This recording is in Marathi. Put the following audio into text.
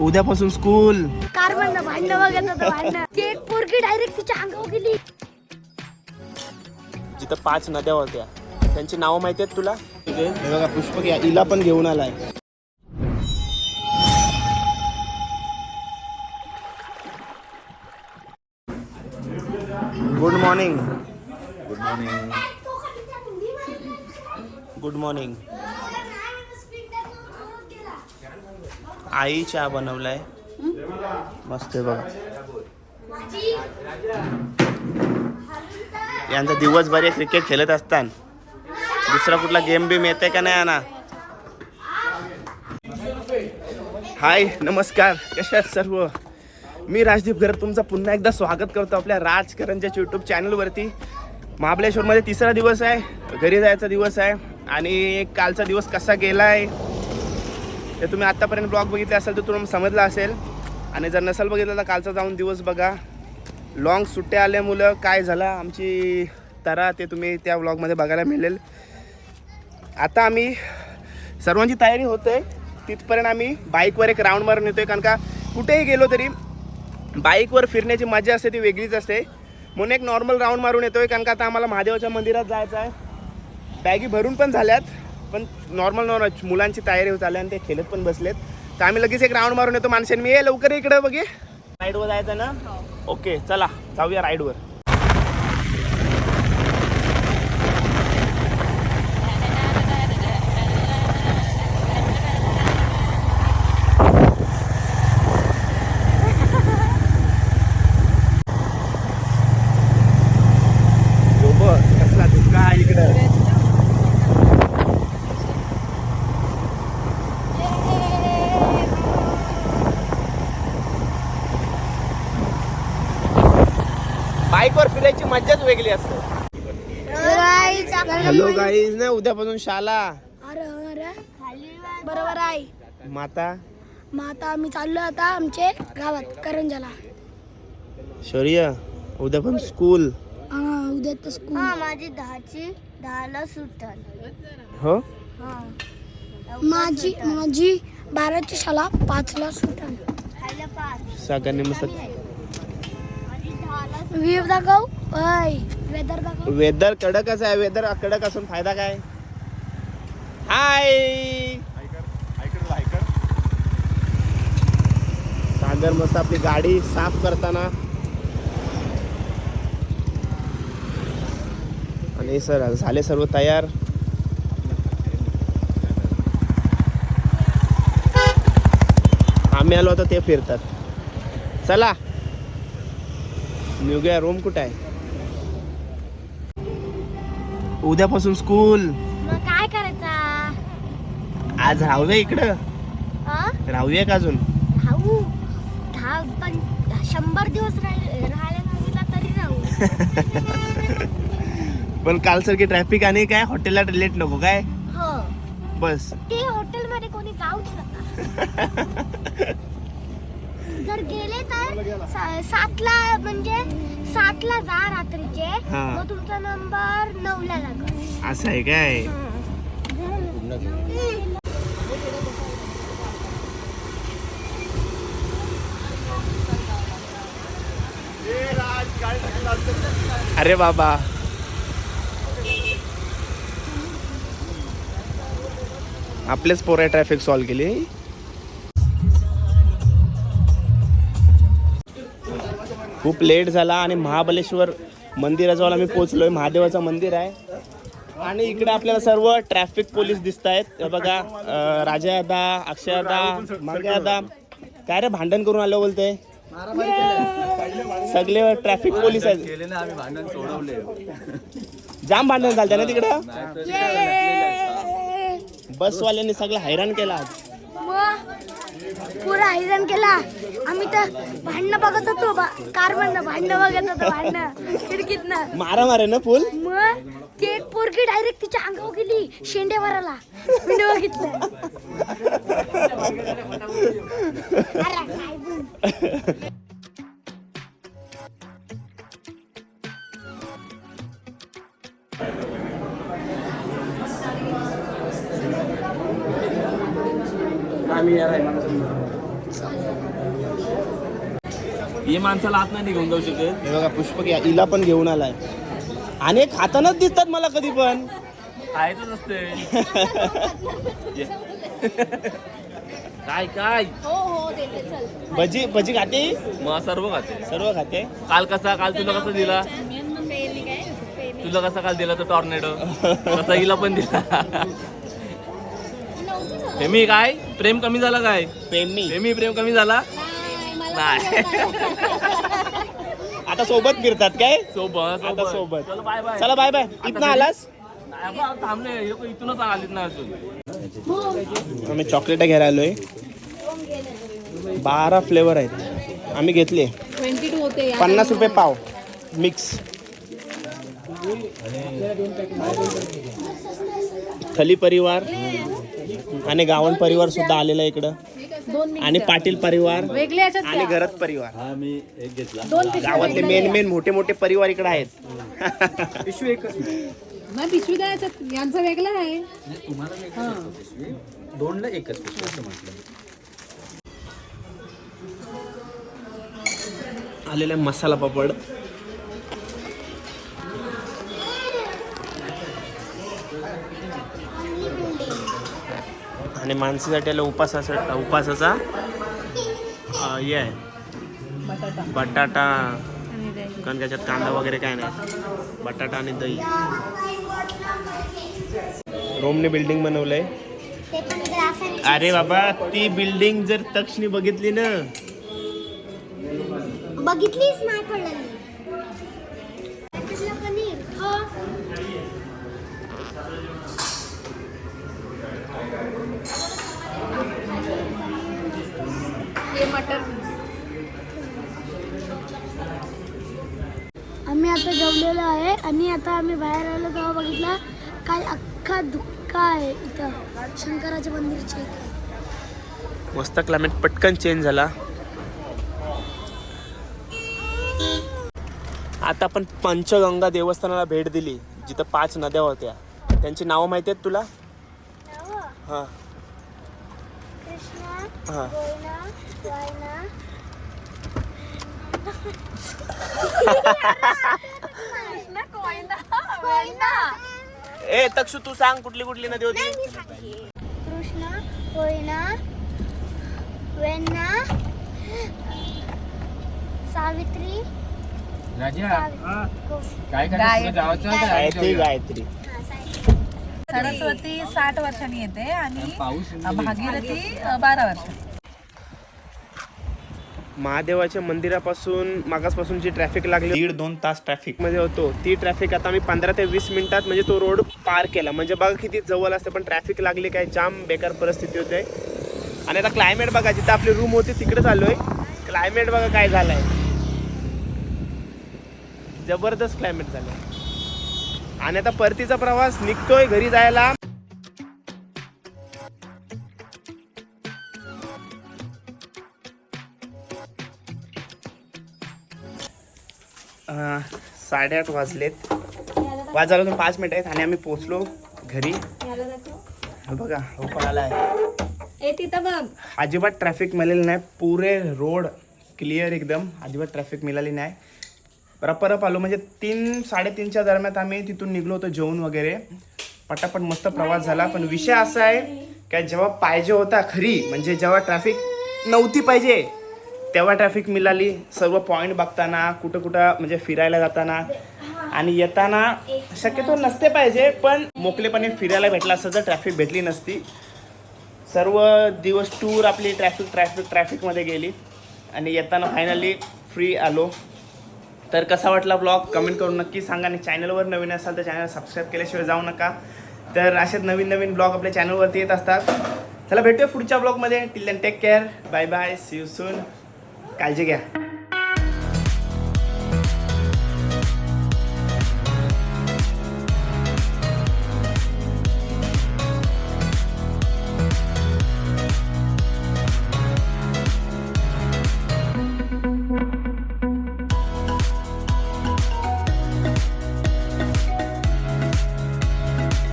उद्यापासून स्कूल कार म्हणणं भांडणं बघत होतं भांडणं. ती एक पोरगी डायरेक्ट तिच्या अंगावर गेली. जिथं पाच नद्या होत्या त्यांची नावं माहिती आहेत तुला? हे बघा पुष्पक या इला पण घेऊन आलाय. Good morning good morning good morning आई चहा बनवलाय. मस्त आहे बघा. यांचा दिवसभर क्रिकेट खेळत असताना. दुसरा कुठला गेम बीम येते का नाही ना हाय नमस्कार. कशा सर्व? मी राजदीप घर तुमचं पुन्हा एकदा स्वागत करतो आपल्या राजकरणच्या यूट्यूब चॅनलवरती महाबळेश्वरमध्ये तिसरा दिवस आहे घरी जायचा दिवस आहे आणि कालचा दिवस कसा गेला आहे ते तुम्ही आत्तापर्यंत ब्लॉग बघितले असेल तर तुम्हाला समजलं असेल. आणि जर नसेल बघितलं तर कालचा जाऊन दिवस बघा. लॉंग सुट्ट्या आल्यामुळं काय झालं? आमची तरा ते तुम्ही त्या व्लॉगमध्ये बघायला मिळेल. आता आम्ही सर्वांची तयारी होते. तिथपर्यंत आम्ही बाईकवर एक राऊंड मारून आहे कारण का कुठेही गेलो तरी बाईकवर फिरण्याची मजा असते ती वेगळीच असते. म्हणून एक नॉर्मल राऊंड मारून येतो आहे कारण का आता आम्हाला महादेवाच्या मंदिरात जायचं आहे. बॅगी भरून पण झाल्यात. पण नॉर्मल नॉर्मल मुलांची तयारी होत आली आणि ते खेळत पण बसलेत. तर आम्ही लगेच एक राऊंड मारून येतो माणसांनी मी ये लवकर इकडे बघे. राईडवर जायचं ना? ओके चला. जाऊया राईडवर बाईकवर फिरायची मजाच वेगळी असते. हॅलो गाईज ना उद्यापासून शाला अरे अरे. बरोबर आहे. माता. मग आता आम्ही चाललो आता आमचे गावात करंजाला शौर्य उद्यापासून स्कूल हा उद्या तर स्कूल माझी दहाची दहाला सुटल. हो? माझी माझी बाराची शाळा पाचला पाच. सगळ्यांनी मस्त व्ह्यू दाखव. वेदर दाखव. वेदर कडकच आहे वेदर कडक असून फायदा काय? हाय सागर मस्त आपली गाडी साफ करताना. आणि सर झाले सर्व तयार. आम्ही आलो होतो ते फिरतात. चला. निघूया रूम कुठं आहे? उद्यापासून स्कूल मग काय करायचा? आज राहूया इकडं. हा राहूया का अजून? दहा पण शंभर दिवस राहिले राहायला तरी राहू. पण कालसारखी ट्रॅफिक आणि काय हॉटेलला लेट नको काय? हो. बस. ते हॉटेल मध्ये कोणी जाऊच नका. जर गेले तर सातला म्हणजे सातला जा रात्रीचे. हा. मग तुमचा नंबर नऊला लागेल. असं आहे काय? अरे बाबा. आपलेच पोरे ट्रॅफिक सॉल्व केली. खूप लेट झाला आणि महाबलेश्वर मंदिराजवळ आम्ही पोहोचलोय. महादेवाचं मंदिर आहे. आणि इकडे आपल्याला सर्व ट्रॅफिक पोलीस दिसत आहेत. बघा अं, राजा दादा अक्षय दादा मागे दादा. काय रे भांडण करून आलं बोलते. सगळे ट्रॅफिक पोलीस आहेत. केले ना आम्ही भांडण सोडवले जाम भांडण झालं ना तिकडं? बसवाल्यांनी सगळं हैराण केला आज. पुरा हैराण केला. आम्ही तर भांडणं बघत होतो कार म्हणणं भांडणं बघत होतो भांडणं. खिडकीतनं. मारा मारे ना फुल? मग ती एक पोरगी डायरेक्ट तिच्या अंगावर गेली शेंडे भरायला शेंडे बघितलं. अरे, काय बोल. आम्ही ये माणसाला आत नाही घेऊन जाऊ शकत. हे बघा पुष्पक या इला पण घेऊन आलाय. आणि खातानाच दिसतात मला कधी पण. खायचं असते. काय काय? हो हो देते चल. भजी भजी खाते? मग सर्व खाते. सर्व खाते? काल कसा काल तुला कसा दिला? काय तुला कसा काल दिला तो टॉर्नेडो? तसा हिला पण दिला. नव्हती हेमी काय? प्रेम कमी झाला काय? प्रेमी. प्रेम कमी झाला? नाही आता सोबत फिरतात काय? सोबत आता सोबत. चल बाय बाय चला बाय बाय इथनं आलास? नाही बा, थांबले. हे लोकं इथूनच आलीत ना अजून. आम्ही चॉकलेट घ्यायला आलोय. बारा फ्लेवर आहेत. आम्ही घेतले. ट्वेंटी टू होते पन्नास रुपये पाव. मिक्स खली परिवार. आणि गावण परिवार सुद्धा आलेला आहे इकडं. आणि पाटील परिवार. वेगळे याच्यात आणि घरत परिवार. हा मी एक घेतला. दोन गावातले मेन मेन मोठे मोठे परिवार इकडे आहेत. नाही पिशवी द्या याच्यात? यांचा वेगळा आहे. दोनला एकच असं म्हटलं. आलेला आहे मसाला पापड. आणि माणसासाठी आलं उपासाचा उपासाचा अं, हे आहे. बटाटा. कारण त्याच्यात कांदा वगैरे काय नाही. बटाटा आणि दही. रोमने बिल्डिंग बनवलंय. अरे बाबा ती बिल्डिंग जर तक्षणी बघितली ना. बघितलीच नाही आम्ही आता जेवलेलो आहे आणि आता आम्ही बाहेर आलो तेव्हा बघितला काय अख्खा धुक्का आहे इथं. शंकराच्या मंदिरच्या इथं. मस्त क्लायमेट पटकन चेंज झाला. आता आपण पंचगंगा देवस्थानाला भेट दिली जिथं पाच नद्या होत्या. त्यांची नावं माहिती आहेत तुला? हां. हां. कोयना वायना कृष्णा कोयना कोयना ए तक्षू तू सांग कुठली कुठली नदी होती? कृष्णा कोयना वेण्णा सावित्री काय गायत्री गायत्री. सरस्वती साठ वर्षांनी येते आणि भागीरथी बारा वर्ष. महादेवाच्या मंदिरापासून मागासपासून जी ट्रॅफिक लागली दीड दोन तास ट्रॅफिकमध्ये होतो. ती ट्रॅफिक आता आम्ही पंधरा ते वीस मिनिटात म्हणजे तो रोड पार केला. म्हणजे बघा किती जवळ असते पण ट्रॅफिक लागली काय जाम बेकार परिस्थिती होते. आणि आता क्लायमेट बघा जिथं आपली रूम होती तिकडे चाललोय. क्लायमेट बघा काय झालंय. जबरदस्त क्लायमेट झालंय. आणि आता परतीचा प्रवास निघतोय घरी जायला. साडेआठ वाजलेत. वाजायला अजून पाच मिनिट आहेत आणि आम्ही पोचलो घरी. हे बघा हो पण तिथं बघ. अजिबात ट्रॅफिक मिळालेलं नाही. पुरे रोड क्लिअर एकदम. अजिबात ट्रॅफिक मिळाली नाही. रपरप आलो. म्हणजे तीन साडेतीनच्या दरम्यान आम्ही तिथून निघलो होतो जेवण वगैरे. पटापट मस्त प्रवास झाला. पण विषय असा आहे की जेव्हा पाहिजे होता खरी म्हणजे जेव्हा ट्रॅफिक नव्हती पाहिजे तेव्हा ट्रॅफिक मिळाली. सर्व पॉईंट बघताना कुठं कुठं म्हणजे फिरायला जाताना. आणि येताना शक्यतो नसते पाहिजे पण मोकलेपणे फिरायला भेटला असतं तर ट्रॅफिक भेटली नसती. सर्व दिवस टूर आपली ट्रॅफिक ट्रॅफिक ट्रॅफिकमध्ये गेली. आणि येताना फायनली फ्री आलो. तर कसा वाटला ब्लॉग? कमेंट करून नक्की सांगा आणि चॅनलवर नवीन असाल तर चॅनल सबस्क्राईब केल्याशिवाय जाऊ नका. तर असेच नवीन नवीन ब्लॉग आपल्या चॅनलवरती येत असतात. चला भेटूया पुढच्या ब्लॉगमध्ये. Till then take care bye bye see you soon काळजी घ्या.